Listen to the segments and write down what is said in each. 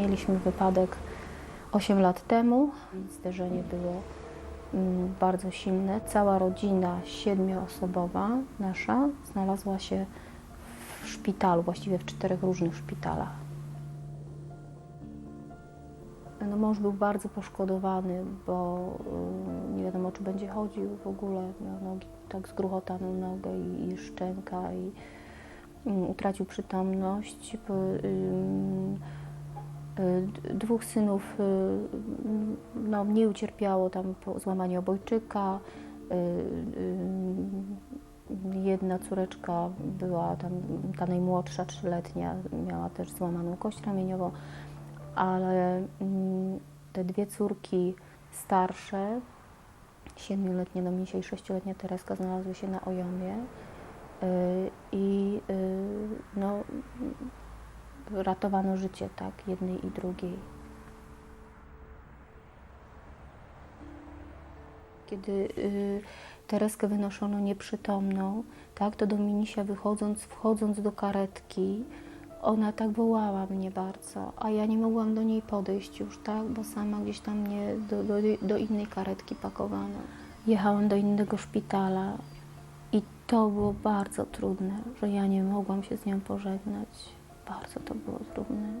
Mieliśmy wypadek 8 lat temu. Zderzenie było mm, bardzo silne. Cała rodzina siedmioosobowa nasza znalazła się w szpitalu, właściwie w czterech różnych szpitalach. No, mąż był bardzo poszkodowany, bo y, nie wiadomo, czy będzie chodził w ogóle. Miał nogi, tak zgruchotaną nogę i, i szczęka i mm, utracił przytomność. Ym, y, dwóch synów y, no, mniej ucierpiało tam po złamaniu obojczyka. y, y, Jedna córeczka była tam, ta najmłodsza, trzyletnia, miała też złamaną kość ramieniową ale mm, te dwie córki starsze, siedmioletnia Dominisia i sześcioletnia Tereska znalazły się na Ojomie y, i y, no, ratowano życie tak jednej i drugiej. Kiedy y, Tereskę wynoszono nieprzytomną, tak, to Dominisia wychodząc, wchodząc do karetki, ona tak wołała mnie bardzo, a ja nie mogłam do niej podejść już, tak, bo sama gdzieś tam mnie do, do, do innej karetki pakowano. Jechałam do innego szpitala i to było bardzo trudne, że ja nie mogłam się z nią pożegnać. Bardzo to było trudne.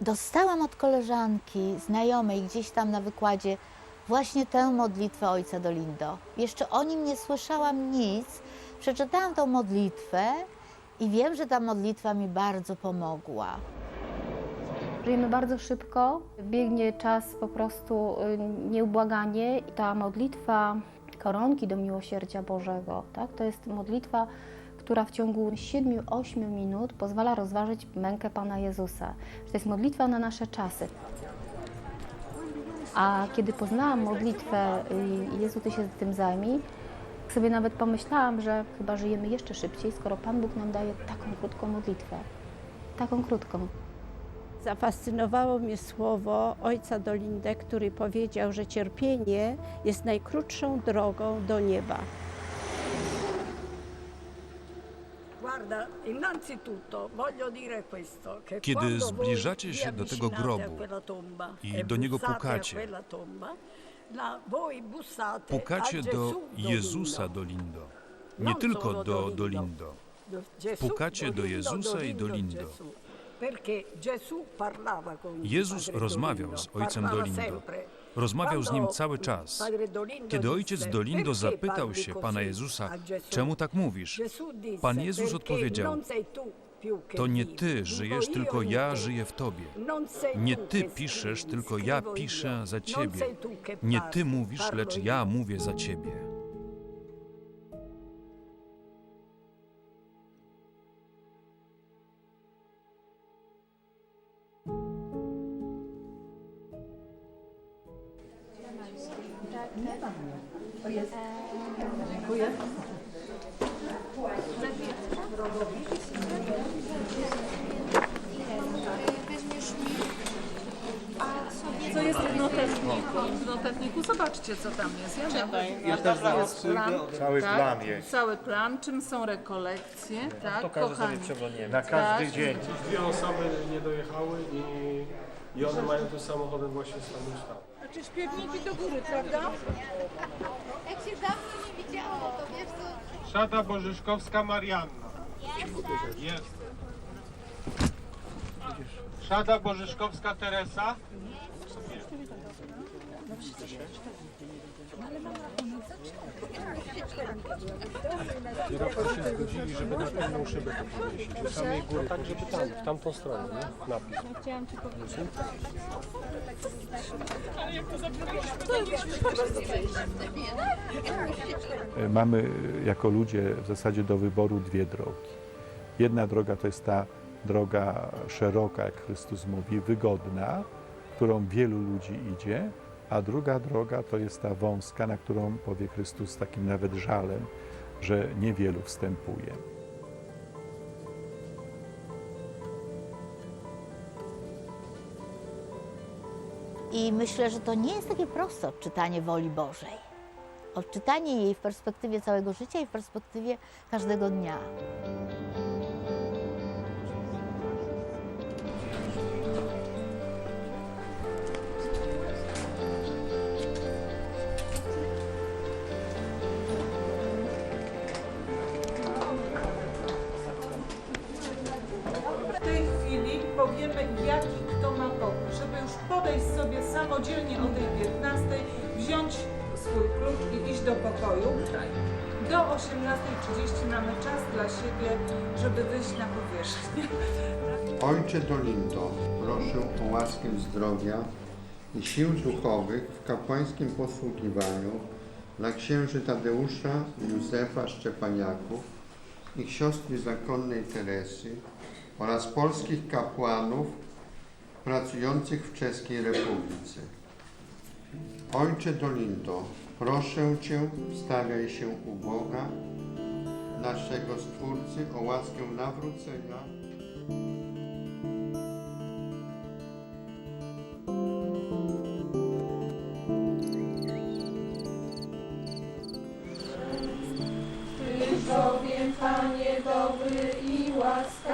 Dostałam od koleżanki, znajomej gdzieś tam na wykładzie właśnie tę modlitwę Ojca Dolindo. Jeszcze o nim nie słyszałam nic. Przeczytałam tą modlitwę i wiem, że ta modlitwa mi bardzo pomogła. Żyjemy bardzo szybko, biegnie czas po prostu y, nieubłaganie. Ta modlitwa koronki do miłosierdzia Bożego, tak? to jest modlitwa, która w ciągu 7-8 minut pozwala rozważyć mękę Pana Jezusa. To jest modlitwa na nasze czasy. A kiedy poznałam modlitwę y, Jezu, Ty się tym zajmij, sobie nawet pomyślałam, że chyba żyjemy jeszcze szybciej, skoro Pan Bóg nam daje taką krótką modlitwę. Taką krótką. Zafascynowało mnie słowo ojca Dolindę, który powiedział, że cierpienie jest najkrótszą drogą do nieba. Kiedy zbliżacie się do tego grobu i e do niego pukacie, Pukacie do Jezusa Dolindo. Nie tylko do Dolindo. Pukacie do Jezusa i Dolindo. Jezus rozmawiał z ojcem Dolindo. Rozmawiał z nim cały czas. Kiedy ojciec Dolindo "Perché zapytał się Pana Jezusa, a Gesù?" czemu tak mówisz? Pan Jezus "Perché odpowiedział, To nie ty żyjesz, tylko ja żyję w tobie. Nie ty piszesz, tylko ja piszę za ciebie. Nie ty mówisz, lecz ja mówię za ciebie. Cały tak, plan jest. Cały plan, czym są rekolekcje, tak, kochani. Na każdy Tak. dzień. Dwie osoby nie dojechały i, i one mają tym samochodem właśnie stanąć tam. Znaczy śpiewniki do góry, prawda? Jak się dawno nie widziało, to wiesz co... Szata Bożyszkowska Marianna. Jest. Szata Bożyszkowska Teresa. Kierowcy się zgodzili, żeby na tylną szybę to powiesić. Do samej góry. Tak, żeby tam, w tamtą stronę, nie? Napis. Mamy jako ludzie w zasadzie do wyboru dwie drogi. Jedna droga to jest ta droga szeroka, jak Chrystus mówi, wygodna, którą wielu ludzi idzie, a druga droga to jest ta wąska, na którą powie Chrystus takim nawet żalem, że niewielu wstępuje. I myślę, że to nie jest takie proste odczytanie woli Bożej. Odczytanie jej w perspektywie całego życia i w perspektywie każdego dnia. Samodzielnie o tej 15, wziąć swój klucz i iść do pokoju. Do 18.30 mamy czas dla siebie, żeby wyjść na powierzchnię. Ojcze Dolindo, proszę o łaskę zdrowia i sił duchowych w kapłańskim posługiwaniu dla księży Tadeusza i Józefa Szczepaniaków, ich siostry zakonnej Teresy oraz polskich kapłanów pracujących w Czeskiej Republice. Ojcze Dolindo, proszę Cię, stawiaj się u Boga, naszego Stwórcy, o łaskę nawrócenia. Panie dobry i łaskawy,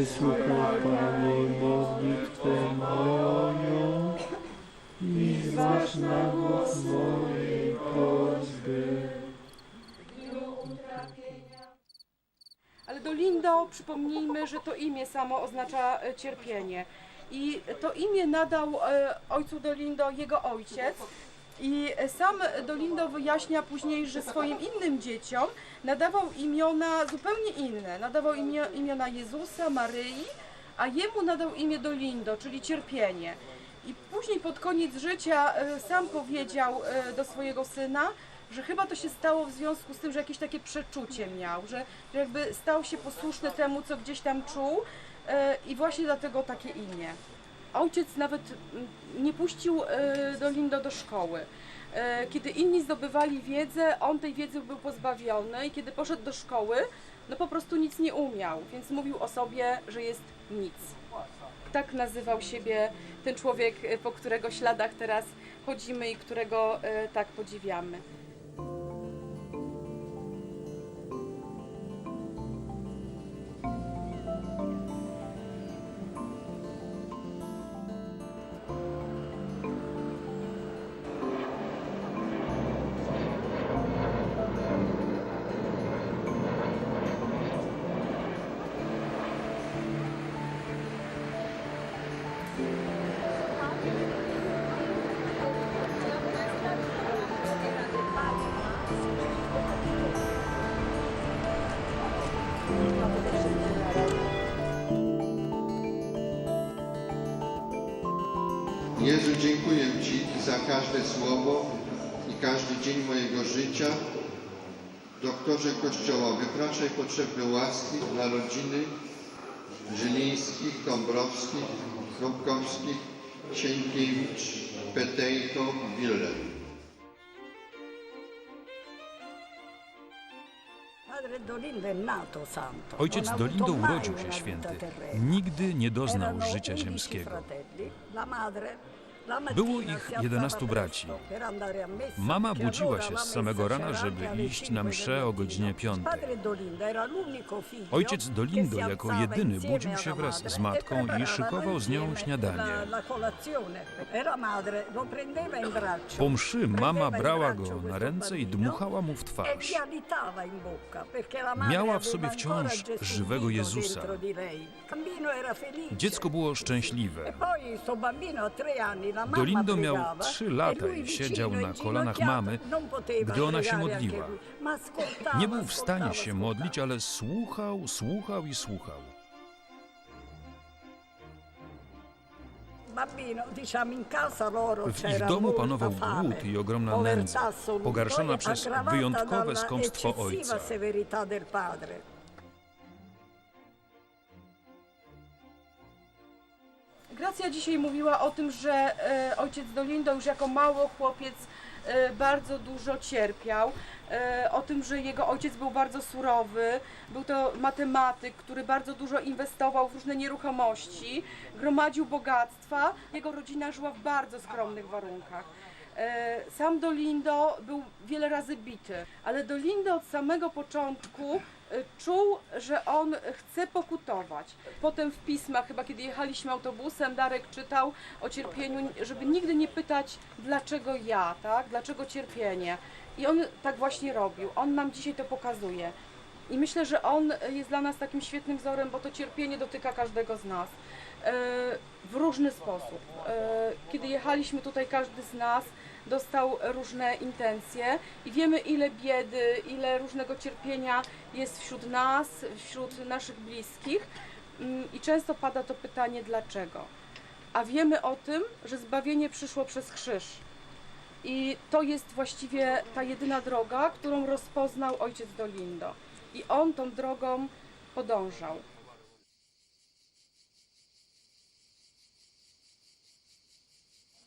Wysłuchaj Panie modlitwę moją i zważ na głos mojej. Ale Dolindo, przypomnijmy, że to imię samo oznacza e, cierpienie. I to imię nadał e, ojcu Dolindo jego ojciec. I sam Dolindo wyjaśnia później, że swoim innym dzieciom nadawał imiona zupełnie inne. Nadawał imio, imiona Jezusa, Maryi, a jemu nadał imię Dolindo, czyli cierpienie. I później pod koniec życia e, sam powiedział e, do swojego syna, że chyba to się stało w związku z tym, że jakieś takie przeczucie miał, że, że jakby stał się posłuszny temu, co gdzieś tam czuł e, i właśnie dlatego takie imię. Ojciec nawet mm, nie puścił e, Dolindo do szkoły. E, Kiedy inni zdobywali wiedzę, on tej wiedzy był pozbawiony i kiedy poszedł do szkoły, no po prostu nic nie umiał, więc mówił o sobie, że jest nic. Tak nazywał siebie ten człowiek, e, po którego śladach teraz chodzimy i którego tak podziwiamy. Każde słowo i każdy dzień mojego życia. Doktorze Kościołowy, proszę potrzebne łaski dla rodziny Żylińskich, Dąbrowskich, Krupkowskich, Sienkiewicz, Petejko, Wille. Padre Dolindo è nato santo. Ojciec Dolindo urodził się święty. Nigdy nie doznał życia 11 ziemskiego. Było ich si alzava 11 braci. Mama budziła się z samego rana, żeby iść na 5 mszę o godzinie mattino. 5. Padre Dolindo era l'unico figlio Ojciec Dolindo jako jedyny budził się wraz z matką i szykował z nią śniadanie. Po mszy mama brała go na ręce i dmuchała mu w twarz. Miała w sobie wciąż żywego Jezusa. Dziecko było szczęśliwe. Dolindo miał trzy lata i siedział na kolanach mamy, poteva gdy ona się modliła. Nie był w stanie się modlić, ale słuchał, słuchał i słuchał. W ich domu panował głód i ogromna nędza, pogarszona przez wyjątkowe skąpstwo ojca. Gracja dzisiaj mówiła o tym, że e, ojciec Dolindo już jako mały chłopiec e, bardzo dużo cierpiał, e, o tym, że jego ojciec był bardzo surowy, był to matematyk, który bardzo dużo inwestował w różne nieruchomości, gromadził bogactwa. Jego rodzina żyła w bardzo skromnych warunkach. Sam Dolindo był wiele razy bity, ale Dolindo od samego początku czuł, że on chce pokutować. Potem w pismach, chyba kiedy jechaliśmy autobusem, Darek czytał o cierpieniu, żeby nigdy nie pytać, dlaczego ja, tak? Dlaczego cierpienie? I on tak właśnie robił. On nam dzisiaj to pokazuje. I myślę, że on jest dla nas takim świetnym wzorem, bo to cierpienie dotyka każdego z nas e, w różny sposób. E, Kiedy jechaliśmy tutaj, każdy z nas dostał różne intencje i wiemy, ile biedy, ile różnego cierpienia jest wśród nas, wśród naszych bliskich. Mm, I często pada to pytanie, dlaczego? A wiemy o tym, że zbawienie przyszło przez krzyż. I to jest właściwie ta jedyna droga, którą rozpoznał ojciec Dolindo. I on tą drogą podążał.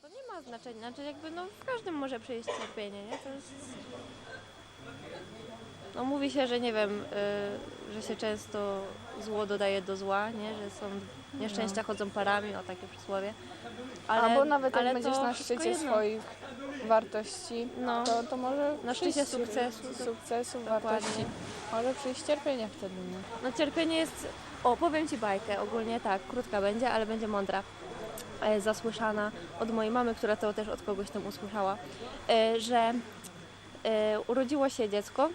To nie ma znaczenia, znaczy jakby no w każdym może przyjść cierpienie, nie? To jest... No mówi się, że nie wiem, y, że się często zło dodaje do zła, nie? Że są nieszczęścia chodzą parami, o takie przysłowie. Ale, Albo nawet jak ale będziesz to na szczycie jedno. swoich wartości, No. to, to może Na szczycie sukcesu. sukcesu Dokładnie. wartości. Może przyjść cierpienie wtedy, nie? No cierpienie jest, o powiem Ci bajkę, ogólnie tak, krótka będzie, ale będzie mądra. Zasłyszana od mojej mamy, która to też od kogoś tam usłyszała, e, że e, urodziło się dziecko,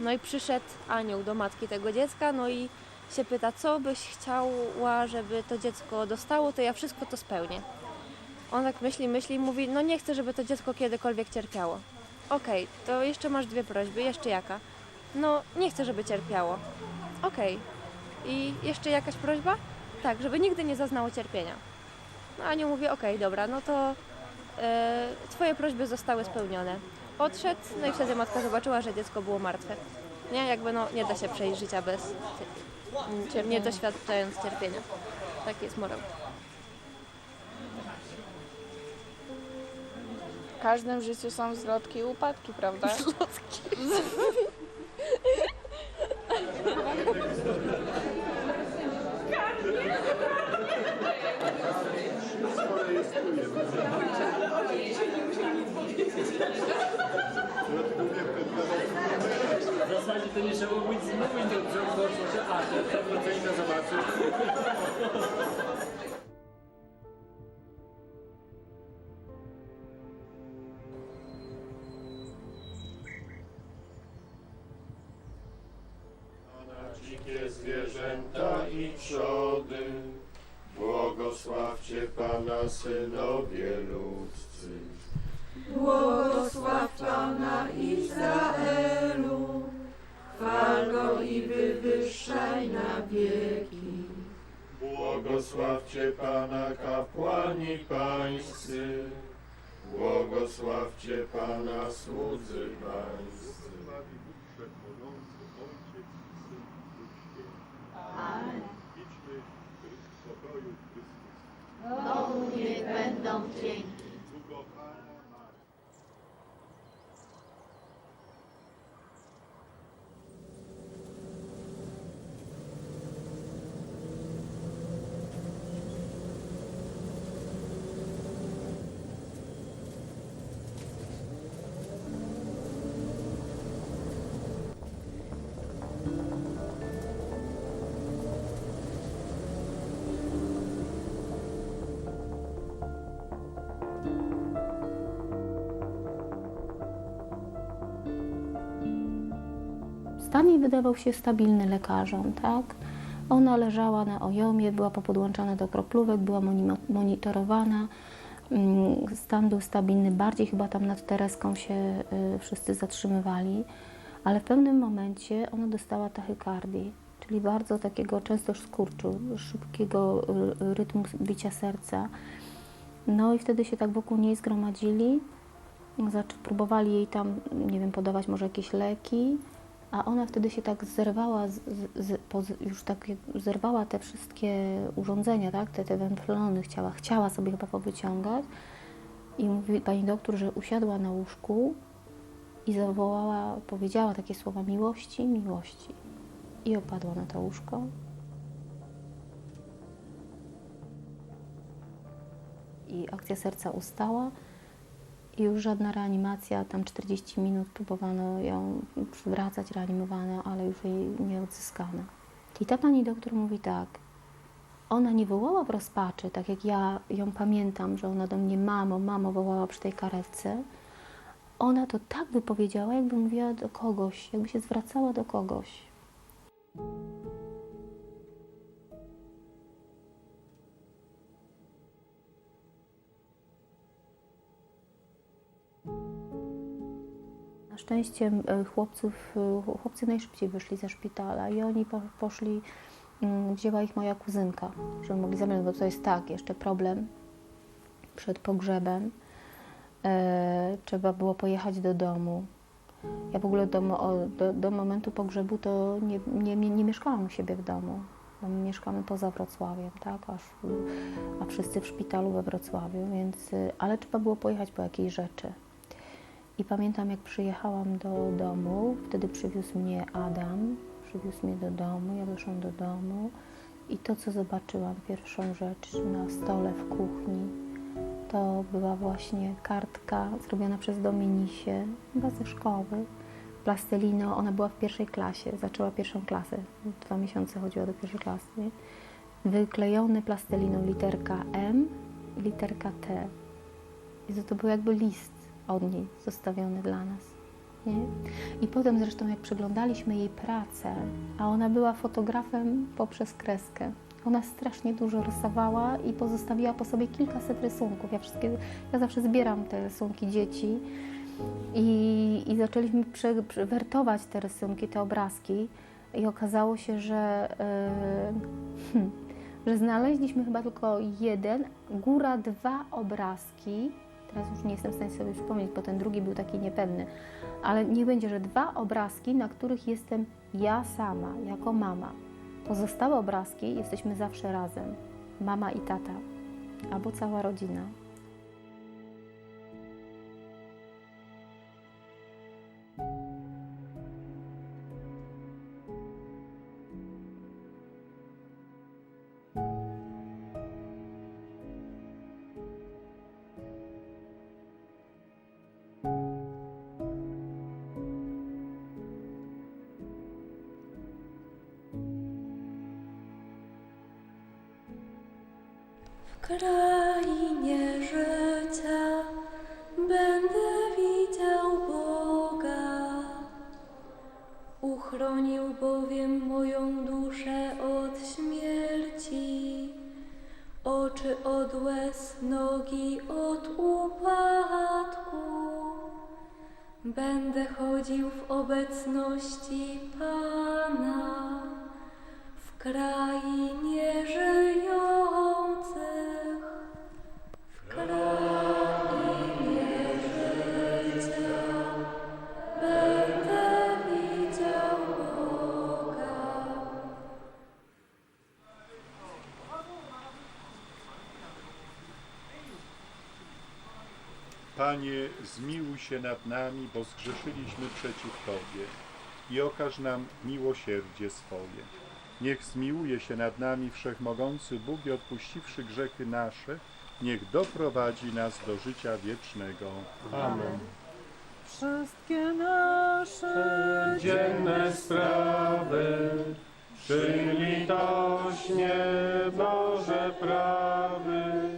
no i przyszedł anioł do matki tego dziecka, no i się pyta, co byś chciała, żeby to dziecko dostało, to ja wszystko to spełnię. On tak myśli, myśli i mówi, no nie chcę, żeby to dziecko kiedykolwiek cierpiało. Okej, to jeszcze masz dwie prośby, jeszcze jaka? No, nie chcę, żeby cierpiało. Okej. I jeszcze jakaś prośba? Tak, żeby nigdy nie zaznało cierpienia. No Aniu mówi, okej, dobra, no to e, twoje prośby zostały spełnione. Odszedł, no i wtedy matka zobaczyła, że dziecko było martwe. Nie, jakby no, nie da się przejść życia bez, cier- nie doświadczając cierpienia. Taki jest morał. W każdym życiu są wzlotki i upadki, prawda? W to nie trzeba było nic mówić, trzeba było że a, to to wrócenie zobaczyć. dzikie zwierzęta i trzody. Błogosławcie Pana synowie ludzcy. Błogosław Pana Izraelu, chwal Go i wywyższaj na wieki. Błogosławcie Pana kapłani pańscy. Błogosławcie Pana słudzy pańscy. Bogu niech będą dzięki. Stan jej wydawał się stabilny lekarzom, tak? Ona leżała na ojomie, była popodłączana do kroplówek, była moni- monitorowana. Mm, Stan był stabilny, bardziej chyba tam nad Tereską się y, wszyscy zatrzymywali, ale w pewnym momencie ona dostała tachykardii, czyli bardzo takiego często skurczu, szybkiego y, rytmu bicia serca. No i wtedy się tak wokół niej zgromadzili, próbowali jej tam, nie wiem, podawać może jakieś leki, a ona wtedy się tak zerwała, z, z, już tak zerwała te wszystkie urządzenia, tak, te, te wenflony chciała, chciała sobie chyba powyciągać. I mówi pani doktor, że usiadła na łóżku i zawołała, powiedziała takie słowa miłości, miłości. I opadła na to łóżko. I akcja serca ustała. I już żadna reanimacja, tam 40 minut próbowano ją przywracać, reanimowano, ale już jej nie odzyskano. I ta pani doktor mówi tak, ona nie wołała w rozpaczy, tak jak ja ją pamiętam, że ona do mnie mamo, mamo wołała przy tej karetce. Ona to tak wypowiedziała, jakby mówiła do kogoś, jakby się zwracała do kogoś. Szczęście e, chłopców, e, chłopcy najszybciej wyszli ze szpitala i oni po, poszli, mm, wzięła ich moja kuzynka, żeby mogli zabrać, bo to jest tak, jeszcze problem przed pogrzebem. E, trzeba było pojechać do domu. Ja w ogóle do, do, do momentu pogrzebu to nie, nie, nie, mieszkałam u siebie w domu. Bo my mieszkamy poza Wrocławiem, tak? Aż, a wszyscy w szpitalu we Wrocławiu, więc, ale trzeba było pojechać po jakieś rzeczy. I pamiętam, jak przyjechałam do domu, wtedy przywiózł mnie Adam, przywiózł mnie do domu, ja weszłam do domu i to, co zobaczyłam, pierwszą rzecz na stole w kuchni, to była właśnie kartka zrobiona przez Dominisię, chyba ze szkoły, plastelino, ona była w pierwszej klasie, zaczęła pierwszą klasę, dwa miesiące chodziła do pierwszej klasy, nie? wyklejony plasteliną literka M i literka T. I to, to był jakby list od niej zostawiony dla nas. Nie? I potem zresztą jak przeglądaliśmy jej pracę, a ona była fotografem poprzez kreskę. Ona strasznie dużo rysowała i pozostawiła po sobie kilkaset rysunków. Ja, wszystkie, ja zawsze zbieram te rysunki dzieci i, i zaczęliśmy prze, prze, wertować te rysunki, te obrazki i okazało się, że, yy, że znaleźliśmy chyba tylko jeden, góra dwa obrazki, teraz już nie jestem w stanie sobie przypomnieć, bo ten drugi był taki niepewny, ale niech będzie, że dwa obrazki, na których jestem ja sama, jako mama. Pozostałe obrazki jesteśmy zawsze razem, mama i tata, albo cała rodzina. Oczy od łez, nogi od upadku. Będę chodził w obecności Pana w krainie żyjących. Panie, zmiłuj się nad nami, bo zgrzeszyliśmy przeciw Tobie i okaż nam miłosierdzie swoje. Niech zmiłuje się nad nami Wszechmogący Bóg i odpuściwszy grzechy nasze, niech doprowadzi nas do życia wiecznego. Amen. Wszystkie nasze Dzienne sprawy, przy litośnie Boże prawy.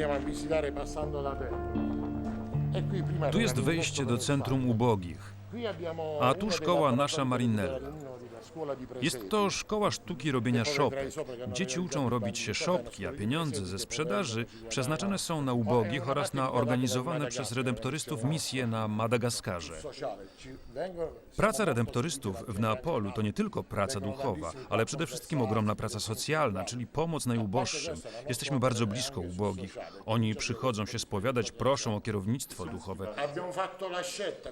Andiamo a visitare passando la terra. E Tu jest wejście do centrum ubogich, a tu szkoła nasza Marinella. Jest to szkoła sztuki robienia szopek. Dzieci uczą robić się szopki, a pieniądze ze sprzedaży przeznaczane są na ubogich oraz na organizowane przez redemptorystów misje na Madagaskarze. Praca redemptorystów w Neapolu to nie tylko praca duchowa, ale przede wszystkim ogromna praca socjalna, czyli pomoc najuboższym. Jesteśmy bardzo blisko ubogich. Oni przychodzą się spowiadać, proszą o kierownictwo duchowe.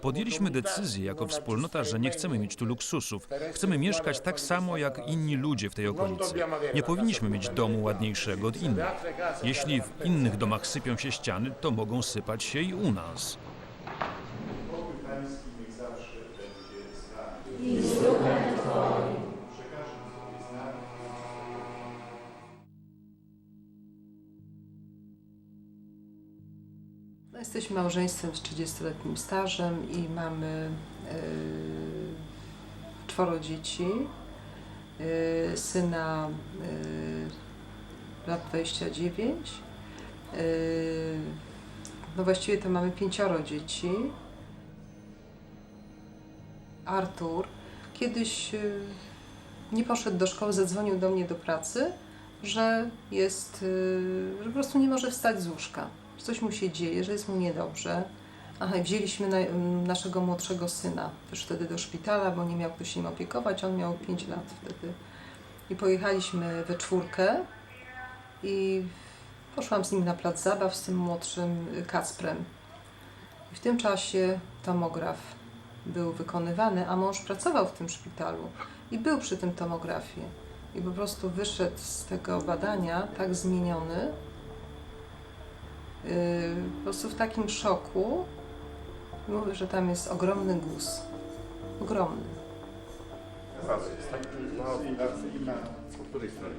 Podjęliśmy decyzję jako wspólnota, że nie chcemy mieć tu luksusów. Chcemy mieszkać tak samo jak inni ludzie w tej okolicy. Nie powinniśmy mieć domu ładniejszego od innych. Jeśli w innych domach sypią się ściany, to mogą sypać się i u nas. No, jesteśmy małżeństwem z 30-letnim stażem i mamy yy, czworo dzieci. Yy, syna yy, lat 29. Yy, no właściwie to mamy pięcioro dzieci. Artur kiedyś nie poszedł do szkoły, zadzwonił do mnie do pracy, że jest, że po prostu nie może wstać z łóżka że coś mu się dzieje, że jest mu niedobrze. Aha, wzięliśmy na, naszego młodszego syna też wtedy do szpitala, bo nie miał kto się nim opiekować, on miał 5 lat wtedy. I pojechaliśmy we czwórkę i poszłam z nim na plac zabaw z tym młodszym y, Kacprem. I w tym czasie tomograf był wykonywany, a mąż pracował w tym szpitalu i był przy tym tomografie. I po prostu wyszedł z tego badania tak zmieniony, Yy, po prostu w takim szoku. Mówię, że tam jest ogromny guz. Ogromny. Po której stronie?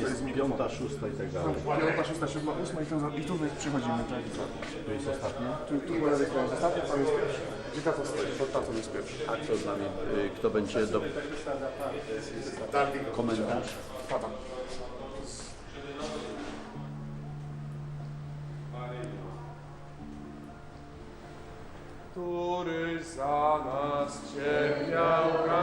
Jest piąta, szósta i tak dalej. Piąta, szósta, siódma, ósma i tu, i tu przychodzimy. Tu jest ostatnia? Tu, jest ostatnia, tam jest pierwsza. Gdzie tato stoi? Pod tatą jest pierwszy. A kto z nami? y, Kto będzie do... Komentarz? Tata. Za nas rany,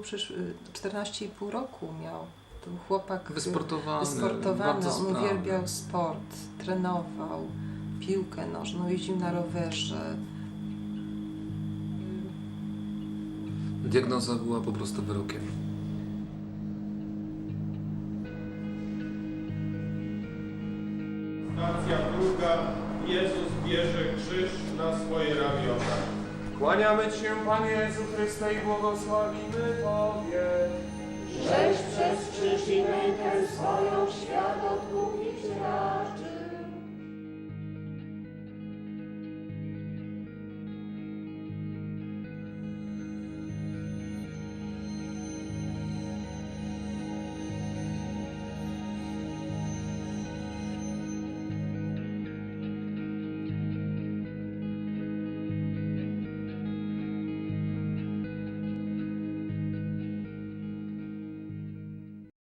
był przecież y, 14,5 roku miał. To był chłopak y, Wysportowany, wysportowany. On sprawny. uwielbiał sport, trenował, piłkę nożną, jeździł na rowerze. Diagnoza była po prostu wyrokiem. Stacja druga. Jezus bierze krzyż na swoje ramiona. Kłaniamy cię, Panie Jezu Chryste, i błogosławimy Tobie, żeś przez krzyż i mękę swoją świat odkupić nas.